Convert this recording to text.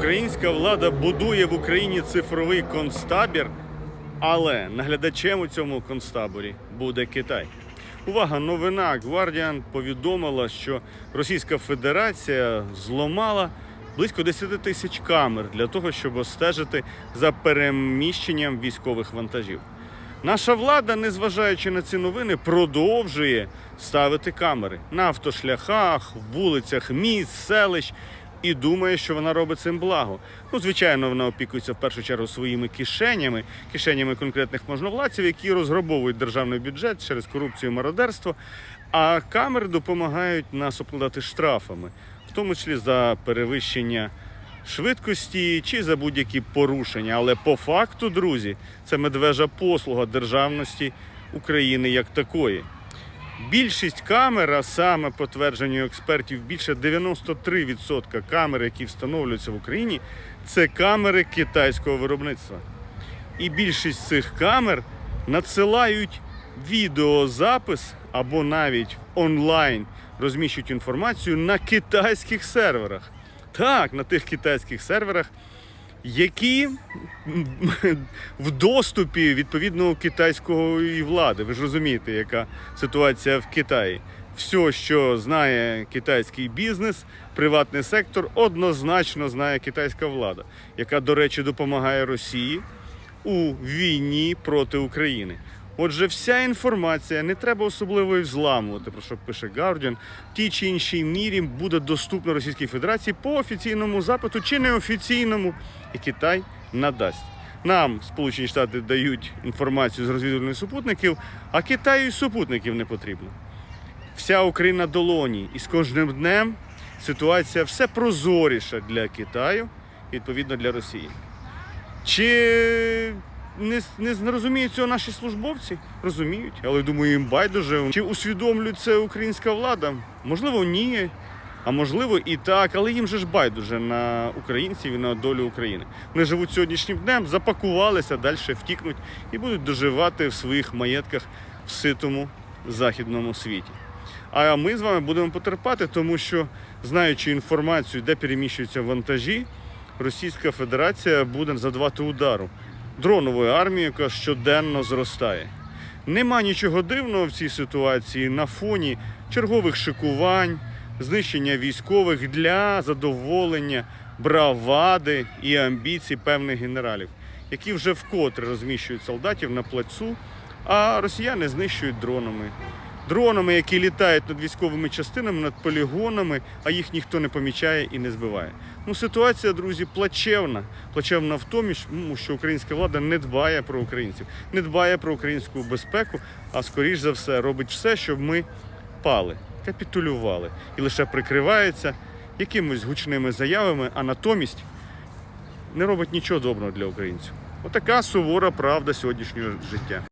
Українська влада будує в Україні цифровий концтабір, але наглядачем у цьому концтаборі буде Китай. Увага! Новина Guardian повідомила, що Російська Федерація зламала близько 10 тисяч камер для того, щоб остежити за переміщенням військових вантажів. Наша влада, незважаючи на ці новини, продовжує ставити камери на автошляхах, вулицях міст, селищ і думає, що вона робить цим благо. Ну, звичайно, вона опікується в першу чергу своїми кишенями, кишенями конкретних можновладців, які розграбовують державний бюджет через корупцію і мародерство. А камери допомагають нас обкладати штрафами, в тому числі за перевищення швидкості чи за будь-які порушення. Але по факту, друзі, це медвежа послуга державності України як такої. Більшість камер, а саме по твердженню експертів, більше 93% камер, які встановлюються в Україні, це камери китайського виробництва. І більшість цих камер надсилають відеозапис або навіть онлайн розміщують інформацію на китайських серверах. Так, на тих китайських серверах, які в доступі відповідного китайської влади. Ви ж розумієте, яка ситуація в Китаї. Все, що знає китайський бізнес, приватний сектор, однозначно знає китайська влада, яка, до речі, допомагає Росії у війні проти України. Отже, вся інформація не треба особливо і взламувати, про що пише Guardian, в тій чи іншій мірі буде доступна Російській Федерації по офіційному запиту чи неофіційному, і Китай надасть. Нам Сполучені Штати дають інформацію з розвідувальних супутників, а Китаю і супутників не потрібно. Вся Україна долоні, і з кожним днем ситуація все прозоріша для Китаю, відповідно для Росії. Чи не, не розуміють цього наші службовці? Розуміють, але думаю, їм байдуже. Чи усвідомлює це українська влада? Можливо, ні. А можливо і так, але їм же ж байдуже на українців і на долю України. Вони живуть сьогоднішнім днем, запакувалися, далі втікнуть і будуть доживати в своїх маєтках в ситому західному світі. А ми з вами будемо потерпати, тому що, знаючи інформацію, де переміщуються вантажі, Російська Федерація буде задавати удару дроновою армією, яка щоденно зростає. Нема нічого дивного в цій ситуації на фоні чергових шикувань, знищення військових для задоволення бравади і амбіцій певних генералів, які вже вкотре розміщують солдатів на плацу, а росіяни знищують дронами. Дронами, які літають над військовими частинами, над полігонами, а їх ніхто не помічає і не збиває. Ну, ситуація, друзі, плачевна. Плачевна в тому, що українська влада не дбає про українців, не дбає про українську безпеку, а скоріш за все робить все, щоб ми пали, капітулювали і лише прикривається якимось гучними заявами, а натомість не робить нічого доброго для українців. Отака сувора правда сьогоднішнього життя.